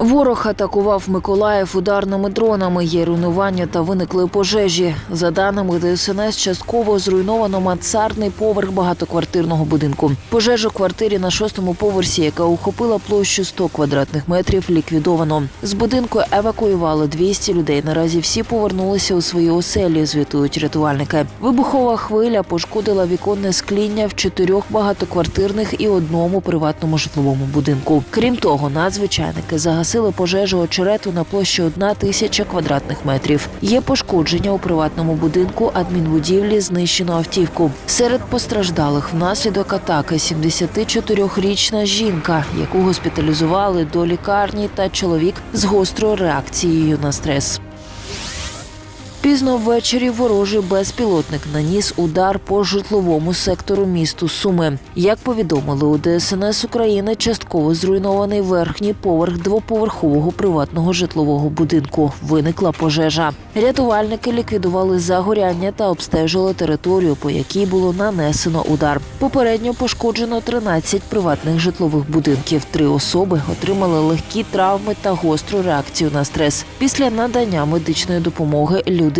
Ворог атакував Миколаїв ударними дронами. Є руйнування та виникли пожежі. За даними ДСНС, частково зруйновано мансардний поверх багатоквартирного будинку. Пожежа в квартирі на шостому поверсі, яка охопила площу 100 квадратних метрів, ліквідовано. З будинку евакуювали 200 людей. Наразі всі повернулися у свої оселі. Звітують рятувальники. Вибухова хвиля пошкодила віконне скління в чотирьох багатоквартирних і одному приватному житловому будинку. Крім того, надзвичайники загасили пожежу очерету на площі 1 тисяча квадратних метрів. Є пошкодження у приватному будинку адмінбудівлі, знищено автівку. Серед постраждалих внаслідок атаки 74-річна жінка, яку госпіталізували до лікарні, та чоловік з гострою реакцією на стрес. Пізно ввечері ворожий безпілотник наніс удар по житловому сектору місту Суми. Як повідомили у ДСНС України, частково зруйнований верхній поверх двоповерхового приватного житлового будинку. Виникла пожежа. Рятувальники ліквідували загоряння та обстежили територію, по якій було нанесено удар. Попередньо пошкоджено 13 приватних житлових будинків. Три особи отримали легкі травми та гостру реакцію на стрес. Після надання медичної допомоги люди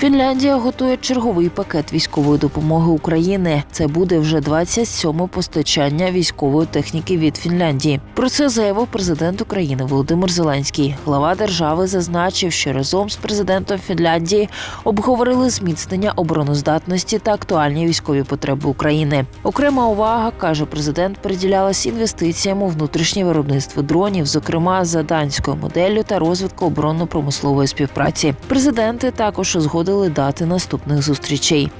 Фінляндія готує черговий пакет військової допомоги України. Це буде вже 27-ме постачання військової техніки від Фінляндії. Про це заявив президент України Володимир Зеленський. Глава держави зазначив, що разом з президентом Фінляндії обговорили зміцнення обороноздатності та актуальні військові потреби України. Окрема увага каже президент, приділялась інвестиціям у внутрішнє виробництво дронів, зокрема за данською моделлю та розвитку оборонно-промислової співпраці. Президенти також узгодили дати наступних зустрічей.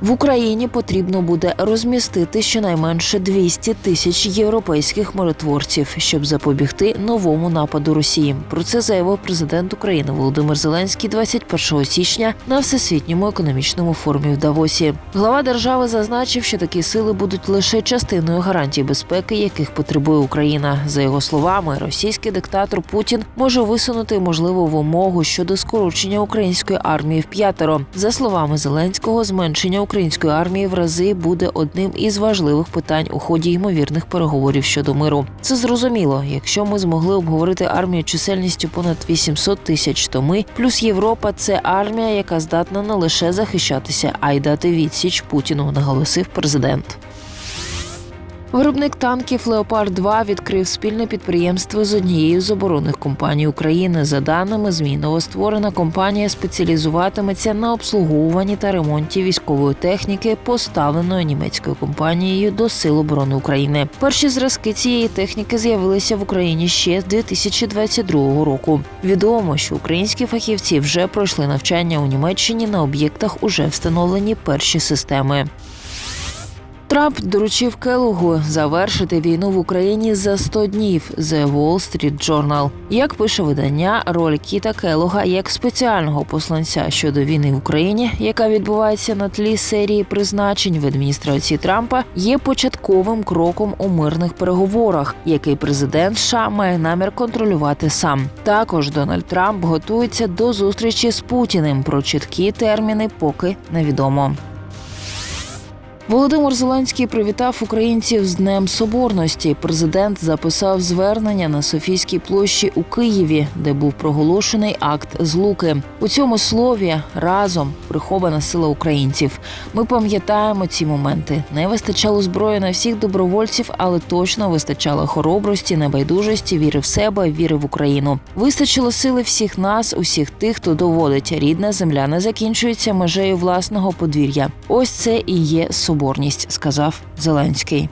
В Україні потрібно буде розмістити щонайменше 200 тисяч європейських миротворців, щоб запобігти новому нападу Росії. Про це заявив президент України Володимир Зеленський 21 січня на всесвітньому економічному форумі в Давосі. Глава держави зазначив, що такі сили будуть лише частиною гарантій безпеки, яких потребує Україна. За його словами, російський диктатор Путін може висунути можливу вимогу щодо скорочення української армії в п'ятеро. За словами Зеленського, зменшення української армії в рази буде одним із важливих питань у ході ймовірних переговорів щодо миру. Це зрозуміло. Якщо ми змогли обговорити армію чисельністю понад 800 тисяч, то ми плюс Європа це армія, яка здатна не лише захищатися, а й дати відсіч Путіну, наголосив президент. Виробник танків Леопард 2 відкрив спільне підприємство з однією з оборонних компаній України. За даними ЗМІ, новостворена компанія спеціалізуватиметься на обслуговуванні та ремонті військової техніки, поставленої німецькою компанією до Сил оборони України. Перші зразки цієї техніки з'явилися в Україні ще з 2022 року. Відомо, що українські фахівці вже пройшли навчання у Німеччині на об'єктах уже встановлені перші системи. Трамп доручив Келугу завершити війну в Україні за 100 днів. The Wall Street Journal. Як пише видання, роль Кіта Келуга як спеціального посланця щодо війни в Україні, яка відбувається на тлі серії призначень в адміністрації Трампа, є початковим кроком у мирних переговорах, який президент США має намір контролювати сам. Також Дональд Трамп готується до зустрічі з Путіним. Про чіткі терміни поки невідомо. Володимир Зеленський привітав українців з Днем Соборності. Президент записав звернення на Софійській площі у Києві, де був проголошений акт злуки. У цьому слові разом прихована сила українців. Ми пам'ятаємо ці моменти. Не вистачало зброї на всіх добровольців, але точно вистачало хоробрості, небайдужості, віри в себе, віри в Україну. Вистачило сили всіх нас, усіх тих, хто доводить, рідна земля не закінчується межею власного подвір'я. Ось це і є соборність, сказав Зеленський.